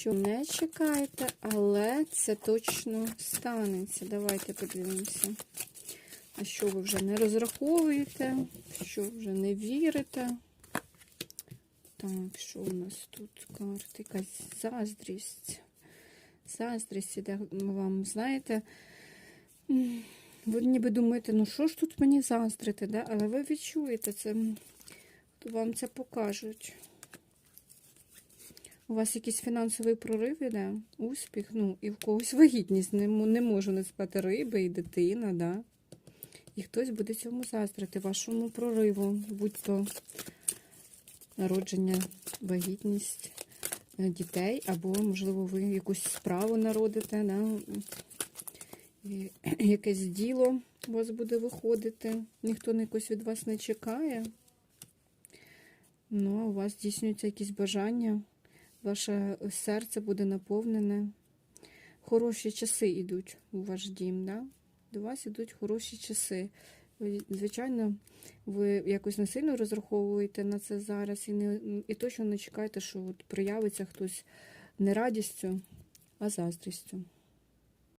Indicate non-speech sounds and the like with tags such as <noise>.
що не чекаєте, але це точно станеться. Давайте подивимося, на що ви вже не розраховуєте, що вже не вірите. Так, що у нас тут карти? Якась заздрість. Заздрість іде вам, знаєте, ви ніби думаєте, ну що ж тут мені заздрити, да? але ви відчуєте це, вам це покажуть. У вас якийсь фінансовий прорив іде, успіх, ну, і в когось вагітність. Не, не можу не сказати риби і дитина, да? І хтось буде цьому заздрити, вашому прориву, будь-то народження, вагітність е, дітей, або, можливо, ви якусь справу народите, да? і <clears throat> якесь діло у вас буде виходити. Ніхто на якось від вас не чекає. Ну, а у вас здійснюються якісь бажання, ваше серце буде наповнене. Хороші часи йдуть у ваш дім, да? до вас йдуть хороші часи. Звичайно, ви якось не сильно розраховуєте на це зараз і, не, і точно не чекаєте, що от проявиться хтось не радістю, а заздрістю.